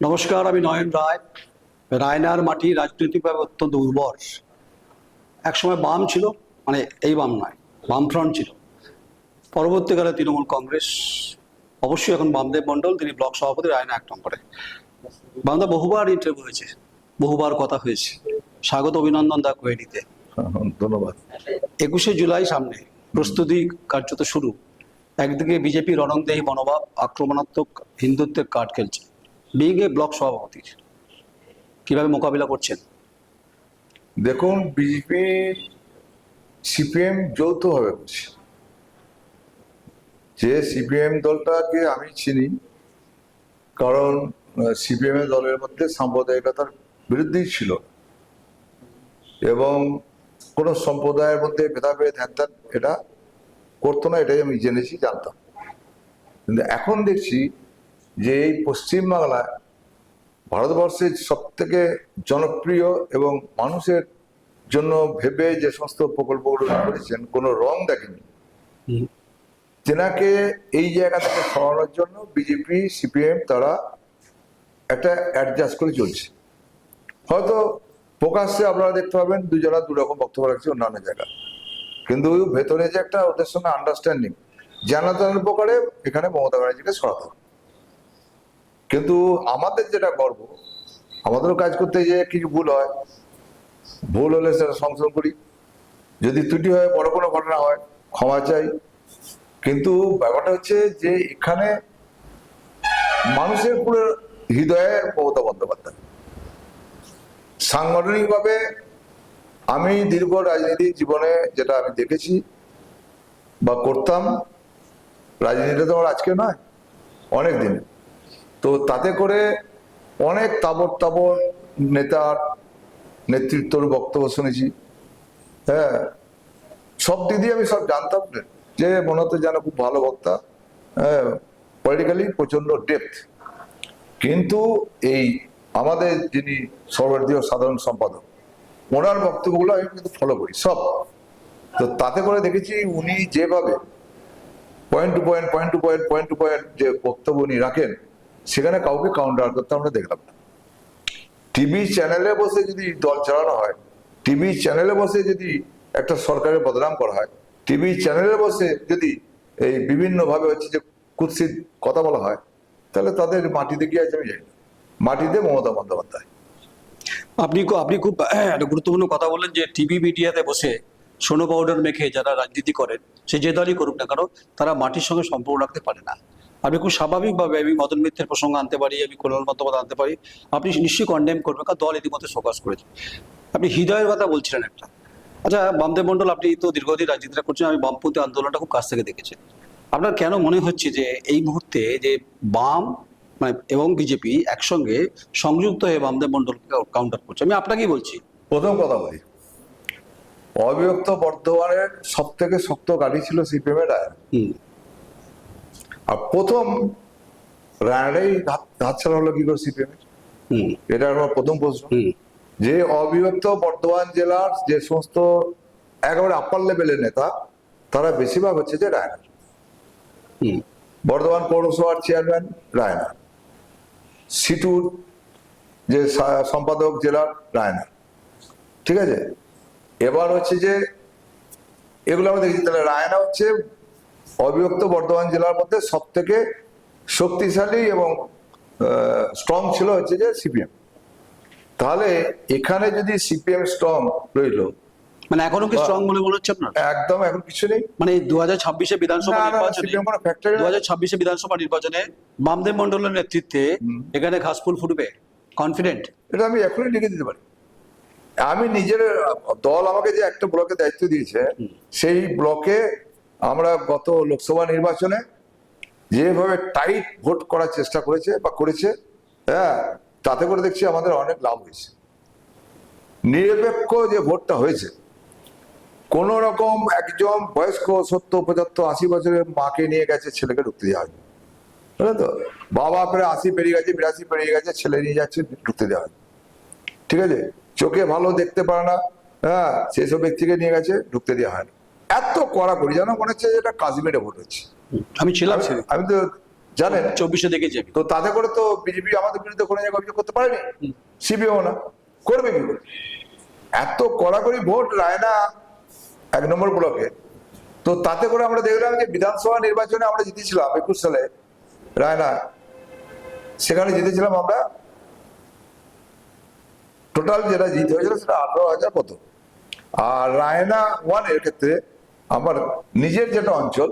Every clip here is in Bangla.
নমস্কার আমি নয়ন রায়। রায়নার মাটি রাজনৈতিকভাবে অত্যন্ত উর্বর। একসময় বাম ছিল মানে এই বাম নয় বামফ্রন্ট ছিল। পরবর্তীকালে তৃণমূল কংগ্রেস অবশ্যই এখন বামদেব মণ্ডল তিনি ব্লক সভাপতি রায়না এক নম্বরে। বামদা বহুবার ইন্টারভিউ হয়েছে বহুবার কথা হয়েছে। স্বাগত অভিনন্দন দা কোয়েডিতে। ধন্যবাদ। একুশে জুলাই সামনে প্রস্তুতি কার্যত শুরু। একদিকে বিজেপি রণংদেহী মনোভাব আক্রমণাত্মক হিন্দুত্বের কাঠ খেলছে। বিং এ ব্লক সভাপতি, কীভাবে মোকাবিলা করছেন? দেখুন বিজেপি সিপিএম যৌথভাবে করছে যে সিপিএম দলটাকে আমি চিনি, কারণ সিপিএম দলের মধ্যে সাম্প্রদায়িকতার বিরুদ্ধেই ছিল। এবং কোন সম্প্রদায়ের মধ্যে ভেদাভেদ হ্যান এটা করতো না, এটাই আমি জেনেছি, জানতাম। কিন্তু এখন দেখছি যে এই পশ্চিমবাংলায় ভারতবর্ষের সব থেকে জনপ্রিয় এবং মানুষের জন্য ভেবে যে সমস্ত প্রকল্পগুলো করেছেন কোনো রং দেখেনি। তেনাকে এই জায়গা থেকে সরানোর জন্য বিজেপি সিপিএম তারা একটা অ্যাডজাস্ট করে চলছে। হয়তো প্রকাশ্যে আপনারা দেখতে পাবেন দুজনা দু রকম বক্তব্য রাখছে অন্যান্য জায়গা। কিন্তু ভেতরে যে একটা ওদের সঙ্গে আন্ডারস্ট্যান্ডিং জানাতার প্রকারে এখানে মমতা ব্যানার্জিকে সরাতে হবে। কিন্তু আমাদের যেটা গর্ব, আমাদেরও কাজ করতে যে কিছু ভুল হয়, ভুল হলে সেটা সংশোধন করি। যদি ত্রুটি হয়, বড় কোনো ঘটনা হয়, ক্ষমা চাই। কিন্তু ব্যাপারটা হচ্ছে যে এখানে মানুষের পুরো হৃদয়ে মমতা বন্দ্যোপাধ্যায়। সাংগঠনিকভাবে আমি দীর্ঘ রাজনীতি জীবনে যেটা আমি দেখেছি বা করতাম, রাজনীতিটা তো আমার আজকে নয়, অনেক দিন। তাতে করে অনেক তাবর তাবর নেতার নেতৃত্বর বক্তব্য শুনেছি। হ্যাঁ সব দিক দিয়ে আমি সব জানতাম যে মনে হতো যেন খুব ভালো বক্তা। হ্যাঁ পলিটিক্যালি প্রচণ্ড ডেপথ কিন্তু এই আমাদের যিনি সর্বভারতীয় সাধারণ সম্পাদক, ওনার বক্তব্যগুলো আমি কিন্তু ফলো করি, সব। তো তাতে করে দেখেছি উনি যেভাবে point to point point to point point to point যে বক্তব্য উনি রাখেন সেখানে কাউকে কাউন্টার করতে আমরা দেখলাম না। টিভি চ্যানেলে বসে যদি দল চালানো হয় টিভি চ্যানেলে বসে যদি একটা সরকারের বদনাম করা হয় টিভি চ্যানেলে বসে যদি এই বিভিন্নভাবে হচ্ছে যে কুৎসিত কথা বলা হয়, তাহলে তাদের মাটিতে গিয়ে আছে আমি জানি মাটিতে মমতা বন্দ্যোপাধ্যায়। আপনি আপনি খুব, একটা গুরুত্বপূর্ণ কথা বললেন যে টিভি মিডিয়াতে বসে সোনো পাউডার মেখে যারা রাজনীতি করেন, সে যে দলই করুক না কেন, তারা মাটির সঙ্গে সম্পর্ক রাখতে পারে না। আমি খুব স্বাভাবিকভাবে আমি মদন মিত্রের প্রসঙ্গ আনতে পারি আমি কল্যাণ বন্দ্যোপাধ্যায় আনতে পারি। আপনি নিশ্চয়ই কন্ডেম করবেন কারণ দল ইতিমধ্যে ফোকাস করেছে আপনি হৃদয়ের কথা বলছিলেন একটা। আচ্ছা বামদেব মন্ডল আপনি তো দীর্ঘদিন রাজনীতিটা করছেন আমি বামপন্থী আন্দোলনটা খুব কাছ থেকে দেখেছি। আপনার কেন মনে হচ্ছে যে এই মুহূর্তে যে বাম মানে এবং বিজেপি একসঙ্গে সংযুক্ত হয়ে বামদেব মন্ডলকে কাউন্টার করছে? আমি আপনাকেই বলছি। প্রথম কথা বলি অবিভক্ত বর্ধমানের সব থেকে শক্ত গাড়ি ছিল সিপিএম এর হুম। আর প্রথম রায়নাই হাত ছাড়া হলো কি করে সিপিএম এর? হুম। এটা আমার প্রথম প্রশ্ন। হুম। যে অবিভক্ত বর্ধমান জেলার যে সমস্ত একেবারে আপার লেভেলের নেতা তারা বেশিরভাগ হচ্ছে যে রায়না হুম। বর্ধমান পৌরসভার চেয়ারম্যান রায়না সিটুর যে সম্পাদক জেলার রায়না ঠিক আছে? এবার হচ্ছে যে এগুলো আমরা দেখছি। তাহলে রায়না হচ্ছে অবিভক্ত বর্ধমান জেলার মধ্যে সব থেকে শক্তিশালী এবং স্ট্রং ছিল হচ্ছে যে সিপিএম তাহলে এখানে যদি সিপিএম স্ট্রং রইল মানে এখনও কি স্ট্রং বলে মনে হচ্ছে আপনার? একদম এখন কিছু নেই। মানে দু হাজার ছাব্বিশে বিধানসভা নির্বাচনে দু হাজার ছাব্বিশে বিধানসভা নির্বাচনে বামদেব মন্ডলের নেতৃত্বে এখানে ঘাসফুল ফুটবে। কনফিডেন্ট এটা আমি এখনই লিখে দিতে পারি। আমি নিজের দল আমাকে যে একটা ব্লকে দায়িত্ব দিয়েছে সেই ব্লকে আমরা গত লোকসভা নির্বাচনে যেভাবে টাইট ভোট করার চেষ্টা করেছে বা করেছে হ্যাঁ তাতে করে দেখছি আমাদের অনেক লাভ হয়েছে। নিরপেক্ষ যে ভোটটা হয়েছে কোন রকম একজন বয়স্ক সত্তর পঁচাত্তর আশি বছরের মাকে নিয়ে গেছে, ছেলেকে ঢুকতে দেওয়া হয়নি। বুঝলে তো? বাবা প্রায় আশি পেরিয়ে গেছে, বিরাশি পেরিয়ে গেছে, ছেলে নিয়ে যাচ্ছে, ঢুকতে দেওয়া হয়নি। ঠিক আছে? চোখে ভালো দেখতে পারে না হ্যাঁ সেই সব ব্যক্তিকে নিয়ে গেছে, ঢুকতে দেওয়া হয়নি। এত করা করি যেন মনে হচ্ছে এটা কাশ্মীরে ভোট হচ্ছে। আমি ছিলাম আমি- তো জানেন চব্বিশে দেখেছি তো তাতে করে তো বিজেপি আমাদের বিরুদ্ধে কোনো জায়গায় অভিযোগ করতে পারেনি? সিবিও না। করবে কি করে? এত কড়াকড়ি ভোট রায়না এক নম্বর ব্লকে তো তাতে করে আমরা দেখলাম যে বিধানসভা নির্বাচনে আমরা জিতেছিলাম একুশ সালে রায়না। সেখানে জিতেছিলাম আমরা টোটাল যেটা জিতে হয়েছিল সেটা আঠারো হাজার কত। আর রায়না ওয়ানের ক্ষেত্রে আমার নিজের যেটা অঞ্চল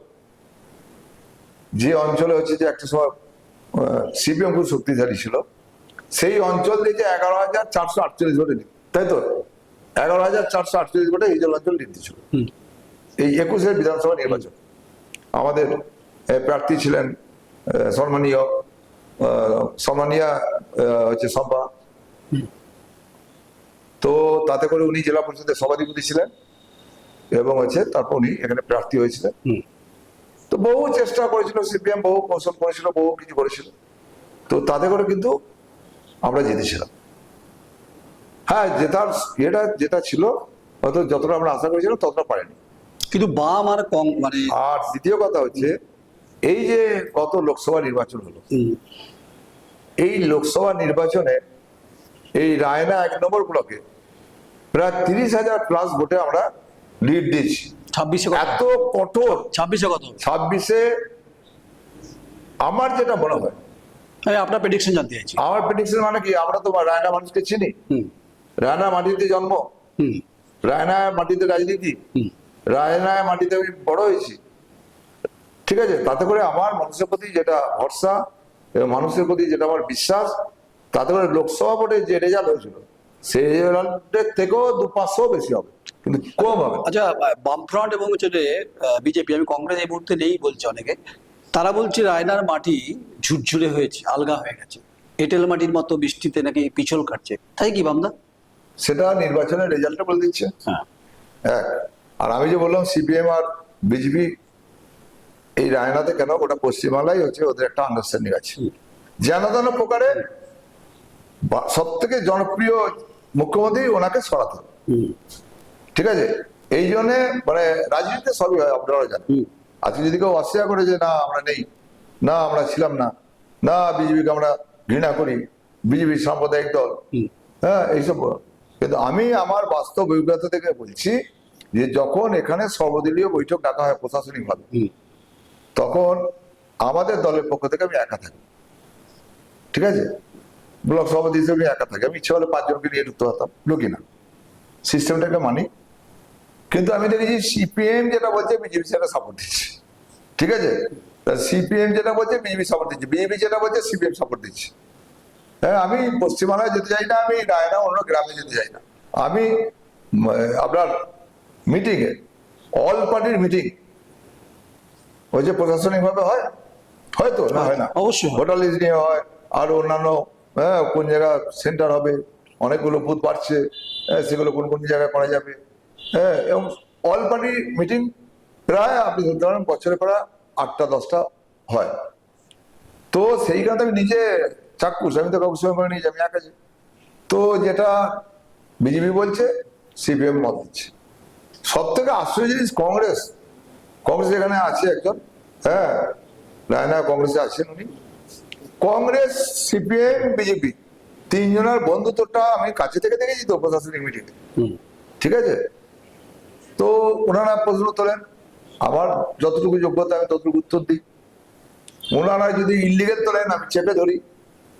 যে অঞ্চলে হচ্ছে যে একটা সময় সিপিএম খুব শক্তিশালী ছিল সেই অঞ্চল থেকে এগারো হাজার চারশো আটচল্লিশ ভোটে তাই তো? এগারো হাজার চারশো আটচল্লিশ ভোটে এই জল অঞ্চল নিতে ছিল। এই একুশের বিধানসভা নির্বাচন। আমাদের প্রার্থী ছিলেন সম্মানীয় সম্মানীয় হচ্ছে সম্পা। তো তাতে করে উনি জেলা পরিষদের সভাধিপতি ছিলেন। এবং হচ্ছে তারপর উনি এখানে প্রার্থী হয়েছিলেন। হুম। তো বহু চেষ্টা করেছিল সিপিএম বহু কৌশল করেছিল বহু কিছু করেছিল। তো তাতে করে কিন্তু আমরা জিতেছিলাম। হ্যাঁ জেতার এটা যেটা ছিল হয়তো যতটা আমরা আশা করেছিলাম ততটা পারেনি। কিন্তু বাম আর কম মানে আর দ্বিতীয় কথা হচ্ছে এই যে গত লোকসভা নির্বাচন হলো হুম, এই লোকসভা নির্বাচনে এই রায়না এক নম্বর ব্লকে প্রায় তিরিশ হাজার প্লাস ভোটে আমরা লিড দিয়েছি ছাব্বিশে এত কঠোর। ছাব্বিশে কত? ছাব্বিশে আমার যেটা মনে হয়। আমি আপনার প্রেডিকশন জানতে চাইছি। আমার প্রেডিকশন মানে কি? আমরা তো রায়না মানুষকে চিনি। রায়না মাটিতে জন্ম। হুম। রায়না মাটিতে রাজনীতি। হুম। রায়না মাটিতে আমি বড় হয়েছি। ঠিক আছে? তাতে করে আমার মানুষের প্রতি যেটা ভরসা এবং মানুষের প্রতি যেটা আমার বিশ্বাস তাতে করে লোকসভা ভোটে যে রেজাল্ট হয়েছিল সেই রেজাল্টের থেকেও দু পাঁচশো বেশি হবে। কিন্তু কম হবে। আচ্ছা বামফ্রন্ট এবং হচ্ছে বিজেপি আমি কংগ্রেস এই মুহূর্তে নেই বলছে অনেকে। তারা বলছে রায়নার মাটি ঝুরঝুরে হয়েছে আলগা হয়ে গেছে। এঁটেল মাটির মতো বৃষ্টিতে নাকি পিছল কাটছে তাই কি বামদা? সেটা নির্বাচনের রেজাল্টটা বলে দিচ্ছে। হ্যাঁ। আর আমি যে বললাম সিপিএম আর বিজেপি এই রায়নাতে কেন? ওটা পশ্চিমবাংলায় হচ্ছে ওদের একটা আন্ডারস্ট্যান্ডিং আছে। যেন তেন প্রকারে সব থেকে জনপ্রিয় মুখ্যমন্ত্রী ওনাকে সরাতে ঠিক আছে? এই জন্যে মানে রাজনীতিতে সবই হয় আপনারা জানেন। আজকে যদি কেউ অস্বীকার করে যে না আমরা নেই না আমরা ছিলাম না না বিজেপিকে আমরা ঘৃণা করি বিজেপি সাম্প্রদায়িক দল। হ্যাঁ এইসব কিন্তু আমি আমার বাস্তব অভিজ্ঞতা থেকে বলছি যে যখন এখানে সর্বদলীয় বৈঠক ডাকা হয় প্রশাসনিক ভাবে তখন আমাদের দলের পক্ষ থেকে আমি একা থাকি। ঠিক আছে? ব্লক সভাপতি হিসেবে আমি একা থাকি। আমি ইচ্ছে হলে পাঁচজনকে নিয়ে ঢুকতে পারতাম ঢুকি না। সিস্টেমটাকে মানি। কিন্তু আমি দেখেছি সিপিএম যেটা বলছে বিজেপি সেটা সাপোর্ট দিচ্ছে। ঠিক আছে? সিপিএম যেটা বলছে বিজেপি সাপোর্ট দিচ্ছে। বিজেপি যেটা বলছে সিপিএম সাপোর্ট দিচ্ছে। হ্যাঁ আমি পশ্চিমবাংলায় যেতে চাই না আমি রায়না অন্য গ্রামে যেতে চাই না। আমি আপনার মিটিংয়ে অল পার্টির মিটিং ওই যে প্রশাসনিক ভাবে হয় হয়তো না হয় না? অবশ্যই। ভোটার লিস্ট নিয়ে হয় আর অন্যান্য হ্যাঁ কোন জায়গা সেন্টার হবে অনেকগুলো বুথ বাড়ছে হ্যাঁ, সেগুলো কোন কোন জায়গায় করা যাবে? হ্যাঁ এবং অল পার্টি মিটিং প্রায় আপনি ধরতে পারেন বছরে প্রায় আটটা দশটা হয়। তো সেইখানে আমি নিজে চাক্ষুষ আমি তো কাউকে সময় যাই, আমি একা তো যেটা বিজেপি বলছে সিপিএম মত দিচ্ছে। সব থেকে আশ্চর্য জিনিস কংগ্রেস। কংগ্রেস এখানে আছে একজন হ্যাঁ রায়না কংগ্রেসে আছেন উনি। কংগ্রেস সিপিএম বিজেপি তিনজনের বন্ধুত্বটা আমি কাছে থেকে দেখেছি তো প্রশাসনিক মিটিং হুম। ঠিক আছে? তো ওনারা প্রশ্ন তোলেন আমার যতটুকু যোগ্যতা আমি ততটুকু উত্তর দিই। ওনারা যদি ইলিগেল তোলেন আমি চেপে ধরি।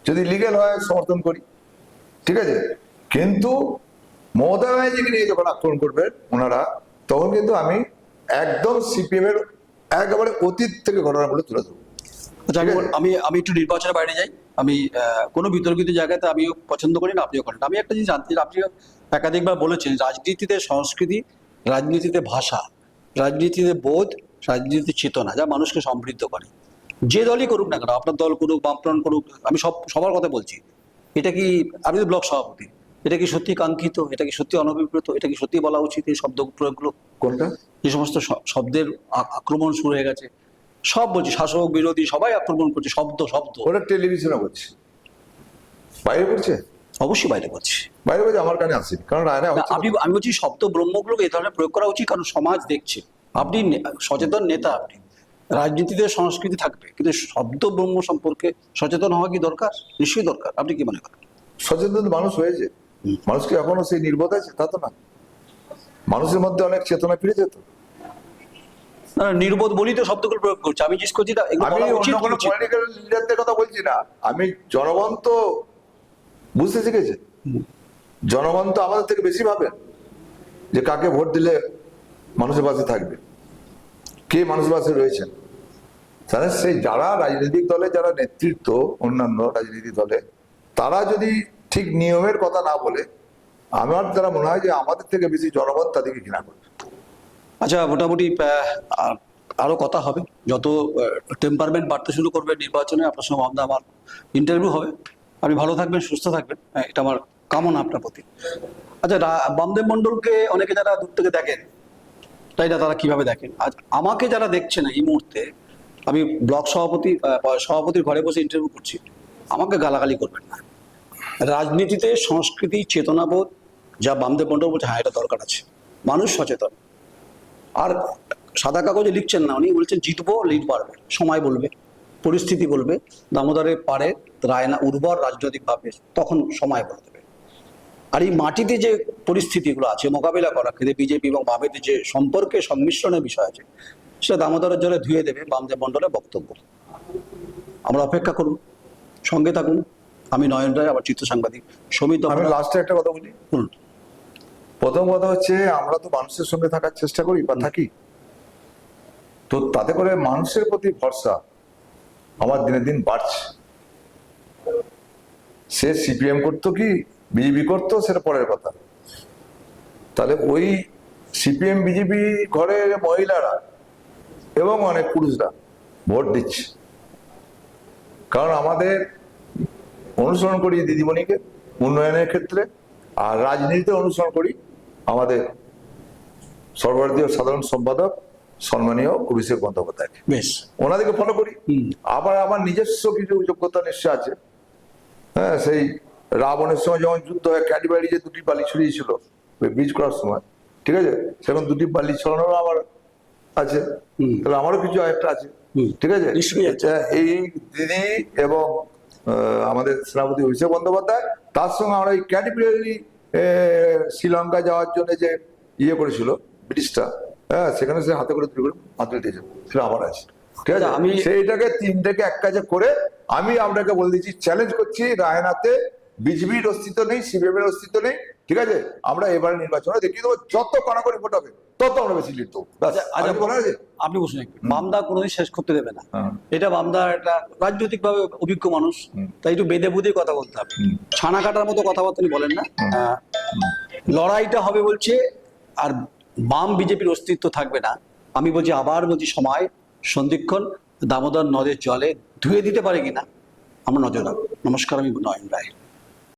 যদি লিগেল হয় সমর্থন করি। ঠিক আছে? কিন্তু মমতা ব্যানার্জিকে নিয়ে যখন আক্রমণ করবেন ওনারা তখন কিন্তু আমি একদম সিপিএম এর একেবারে অতীত থেকে ঘটনাগুলো তুলে ধরবো। আচ্ছা আমি আমি একটু নির্বাচনের বাইরে যাই। আমি কোনো বিতর্কিত জায়গাতে আমিও পছন্দ করি না আপনিও করেন আমি একটা জিনিস জানতে চাই, আপনি একাধিকবার বলেছেন রাজনীতিতে সংস্কৃতি রাজনীতিতে ভাষা রাজনীতিতে বোধ রাজনীতিতে চেতনা যা মানুষকে সমৃদ্ধ করে। যে দলই করুক না কেন আপনার দল করুক বামফ্রন্ট করুক আমি সব সবার কথা বলছি। এটা কি আপনি তো ব্লক সভাপতি এটা কি সত্যি কাঙ্ক্ষিত এটা কি সত্যি অনভিপ্রেত এটা কি সত্যি বলা উচিত এই শব্দ প্রয়োগগুলো? কোনটা? যে সমস্ত শব্দের আক্রমণ শুরু হয়ে গেছে। সব বলছি শাসক বিরোধী সবাই আক্রমণ করছে শব্দ শব্দ। ওটা টেলিভিশনে করছে। বাইরে করছে? অবশ্যই বাইরে করছে বাইরে করছে আমার কানে আসেনি কারণ আপনি আমি বলছি শব্দ ব্রহ্মগুলোকে এই ধরনের প্রয়োগ করা উচিত কারণ সমাজ দেখছে। আপনি সচেতন নেতা আপনি। রাজনীতিতে সংস্কৃতি থাকবে কিন্তু শব্দ ব্রহ্ম সম্পর্কে সচেতন হওয়া কি দরকার? নিশ্চয়ই দরকার। আপনি কি মনে করেন? সচেতন মানুষ হয়েছে। মানুষ কি এখনও সেই নির্বোধ আছে? তা তো না। মানুষের মধ্যে অনেক চেতনা ফিরে যেত। নির্বোধ বলি তো শব্দগুলো প্রয়োগ করছে। আমি জিজ্ঞেস করছি আমি অন্য কোনো পলিটিক্যাল লিডারদের কথা বলছি না। আমি জনগণ তো বুঝতে শিখেছে জনগণ তো আমাদের থেকে বেশি ভাবে যে কাকে ভোট দিলে মানুষের পাশে থাকবে। কে মানুষের পাশে রয়েছেন? তাহলে সেই যারা রাজনৈতিক দলে, যারা নেতৃত্ব, অন্যান্য রাজনৈতিক দলে, তারা যদি ঠিক নিয়মের কথা না বলে, আমার দ্বারা মনে হয় যে আমাদের থেকে বেশি জনগণ তাদেরকে ঘৃণা করবে। আচ্ছা মোটামুটি আরও কথা হবে। যত টেম্পারমেন্ট বাড়তে শুরু করবে নির্বাচনে, আপনার সঙ্গে আমার ইন্টারভিউ হবে। আপনি ভালো থাকবেন সুস্থ থাকবেন। হ্যাঁ, এটা আমার কামনা আপনার প্রতি। আচ্ছা বামদেব মন্ডলকে অনেকে যারা দূর থেকে দেখেন তাই না? তারা কীভাবে দেখেন? আজ আমাকে যারা দেখছে না এই মুহূর্তে আমি ব্লক সভাপতি সভাপতির ঘরে বসে ইন্টারভিউ করছি আমাকে গালাগালি করবেন না। রাজনীতিতে সংস্কৃতি চেতনাবোধ যা বামদেব মন্ডল বলছে হ্যাঁ এটা দরকার আছে। মানুষ সচেতন। আর সাদা কাগজে লিখছেন না উনি বলছেন জিতবো লিড বাড়বে সময় বলবে। পরিস্থিতি বলবে দামোদরের পারে রায়না উর্বর রাজনৈতিকভাবে তখন সময় বলে দেবে। আর এই মাটিতে যে পরিস্থিতিগুলো আছে মোকাবিলা করা ক্ষেত্রে বিজেপি এবং বামেদের যে সম্পর্কে সংমিশ্রণের বিষয় আছে সেটা দামোদরের জলে ধুয়ে দেবে বামদেব মণ্ডলের বক্তব্য। আমরা অপেক্ষা করুন সঙ্গে থাকুন। আমি নয়ন রায় আবার চিত্র সাংবাদিক সমিত আমি লাস্টে একটা কথা বলি। বলুন প্রথম কথা হচ্ছে আমরা তো মানুষের সঙ্গে থাকার চেষ্টা করি বা থাকি। তো তাতে করে মানুষের প্রতি ভরসা আমার দিনে দিন বাড়ছে। সে সিপিএম করতো কি, বিজেপি করতো, সেটা পরের কথা। তাহলে ওই সিপিএম, বিজেপি ঘরের মহিলারা এবং অনেক পুরুষরা ভোট দিচ্ছে। কারণ আমাদের অনুসরণ করি দিদিমণিকে উন্নয়নের ক্ষেত্রে, আর রাজনীতিতে অনুসরণ করি আমাদের সর্বভারতীয় সাধারণ সম্পাদক সম্মানীয় অভিষেক বন্দ্যোপাধ্যায়কে। বেশ। ওনাদেরকে ফলো করি। আবার আমার নিজস্ব কিছু যোগ্যতা নিশ্চয় আছে। হ্যাঁ সেই রাবণের সময় যখন যুদ্ধ হয় ক্যাডিবাড়ি যে দুটি বালি ছড়িয়েছিল ওই ব্রিজ করার সময় ঠিক আছে? সেরকম দুটি বালি ছড়ানোর আমার আছে। তাহলে আমারও কিছু একটা আছে। ঠিক আছে। এই দিদি এবং আমাদের সেনাপতি অভিষেক বন্দ্যোপাধ্যায় তার সঙ্গে আমরা এই ক্যাডিপিলারি শ্রীলঙ্কা যাওয়ার জন্য যে ইয়ে করেছিল ব্রিটিশটা হ্যাঁ সেখানে সে হাতে করে তুলে করে মাত্র দিয়েছে। সেটা আমার আছে। ঠিক আছে? আচ্ছা, আমি- সেইটাকে তিনটাকে এক কাজে করে আমি আপনাকে বলে দিচ্ছি চ্যালেঞ্জ করছি রায়নাতে বিজেপির অস্তিত্ব নেই সিপিএম এর অস্তিত্ব নেই ঠিক আছে? আমরা এবারে নির্বাচনে দেখিয়ে দেবো যত কড়াকড়ি ভোট হবে তত আমরা বেশি ব্যাস, আচ্ছা আছে? আপনি বসুন মামদা কোনোদিন শেষ করতে দেবে না। হ্যাঁ। এটা মামদা একটা রাজনৈতিক ভাবে অভিজ্ঞ মানুষ তাই একটু বেঁধে বুঝে কথা বলতে হবে। ছানা কাটার মতো কথাবার্তা বলেন না। লড়াইটা হবে বলছে আর বাম বিজেপির অস্তিত্ব থাকবে না। আমি বলছি আবার বলছি সময়, সন্ধিক্ষণ, দামোদর নদের জলে ধুয়ে দিতে পারে কিনা? আমার নজর রাখব নমস্কার, আমি নয়ন রায়।